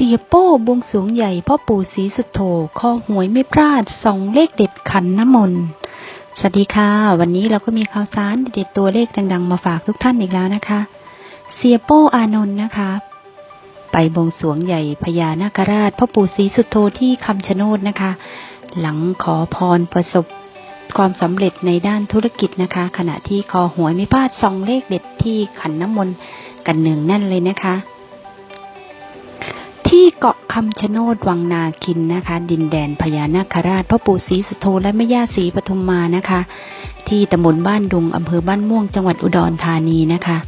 เสียโป้บวงสรวงใหญ่พ่อปู่ศรีสุโธคอหวยไม่พลาดสองเลขเด็ดขันน้ำมนต์สวัสดีค่ะ วันนี้เราก็มีข่าวสารเด็ดตัวเลขดังๆ มาฝากทุกท่านอีกแล้วนะคะ เสียโป้อานนท์นะคะ ไปบวงสวงใหญ่พญานาคราชพ่อปู่ศรีสุโธที่คำชะโนดนะคะ หลังขอพรประสบความสำเร็จในด้านธุรกิจนะคะ ขณะที่คอหวยไม่พลาดสองเลขเด็ดที่ขันน้ำมนต์กันหนึ่งแน่นเลยนะคะ ที่เกาะคำชะโนดวังนาคินนะคะ ดินแดนพญานาคราชพ่อปู่ศรีสุโธและแม่ย่าศรีปทุมมานะคะ ที่ตำบลบ้านดุงอำเภอบ้านม่วงจังหวัดอุดรธานีนะคะ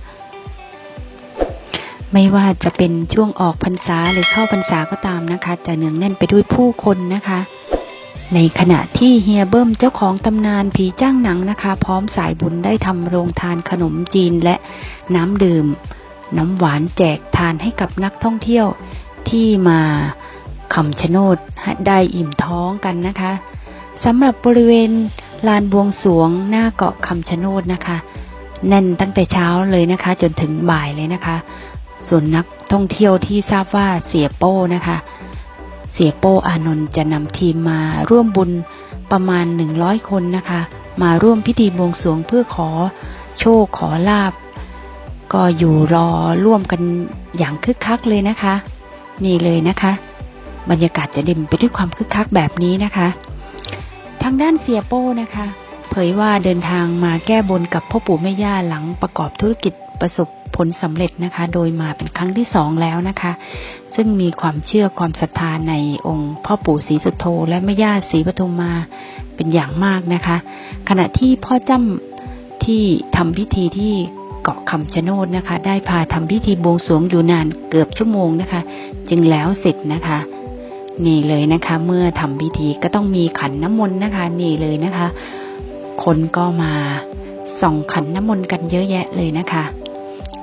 ไม่ว่าจะเป็นช่วงออกพรรษาหรือเข้าพรรษาก็ตามนะคะ จะเนืองแน่นไปด้วยผู้คนนะคะ ในขณะที่เฮียเบิ้มเจ้าของตำนานผีจ้างหนังนะคะ พร้อมสายบุญได้ทำโรงทานขนมจีนและน้ำดื่ม น้ำหวานแจกทานให้กับนักท่องเที่ยว ที่มาคำชะโนดได้อิ่มท้องกันนะคะสำหรับบริเวณลานบวงสวงหน้าเกาะคำชะโนดนะคะ แน่นตั้งแต่เช้าเลยนะคะ จนถึงบ่ายเลยนะคะ ส่วนนักท่องเที่ยวที่ทราบว่าเสียโป้นะคะ เสียโป้อานนท์จะนำทีมมาร่วมบุญประมาณ 100 คนนะคะ มาร่วมพิธีบวงสวงเพื่อขอโชคขอลาบ ก็อยู่รอร่วมกันอย่างคึกคักเลยนะคะ นี่เลยนะคะ บรรยากาศจะเด่มไปด้วยความคึกคักแบบนี้นะคะ ทางด้านเสียโป้นะคะ เผยว่าเดินทางมาแก้บนกับพ่อปู่แม่ย่าหลังประกอบธุรกิจประสบผลสำเร็จนะคะ โดยมาเป็นครั้งที่สองแล้วนะคะ ซึ่งมีความเชื่อความศรัทธาในองค์ พ่อปู่ศรีสุโธและแม่ย่าศรีปทุมมาเป็นอย่างมากนะคะ ขณะที่พ่อจ้ำที่ทำพิธีที่าะคำชะโนดนะคะ ได้พาทำพิธีบวงสรวงอยู่นานเกือบชั่วโมงนะคะ จึงแล้วเสร็จนะคะนี่เลยนะคะ เมื่อทำพิธีก็ต้องมีขันน้ำมนต์นะคะ นี่เลยนะคะ คนก็มาส่องขันน้ำมนต์กันเยอะแยะเลยนะคะ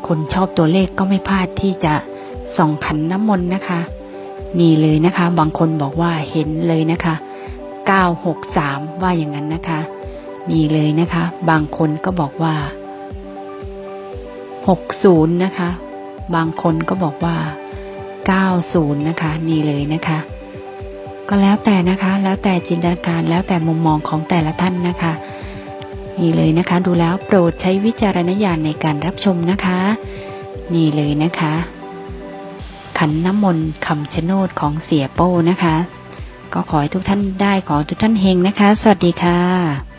คนชอบตัวเลขก็ไม่พลาดที่จะส่องขันน้ำมนต์นะคะ นี่เลยนะคะ บางคนบอกว่าเห็นเลยนะคะ 963 ว่าอย่างนั้นนะคะ นี่เลยนะคะ บางคนก็บอกว่า 60 นะคะ บางคนก็บอกว่า 90 นะคะ นี่เลยนะคะ ก็แล้วแต่นะคะ แล้วแต่จินตนาการ แล้วแต่มุมมองของแต่ละท่านนะคะ นี่เลยนะคะ ดูแล้วโปรดใช้วิจารณญาณในการรับชมนะคะ นี่เลยนะคะ ขันน้ำมนต์คำชะโนดของเสียโป้นะคะ ก็ขอให้ทุกท่านได้ขอให้ทุกท่านเฮงนะคะ สวัสดีค่ะ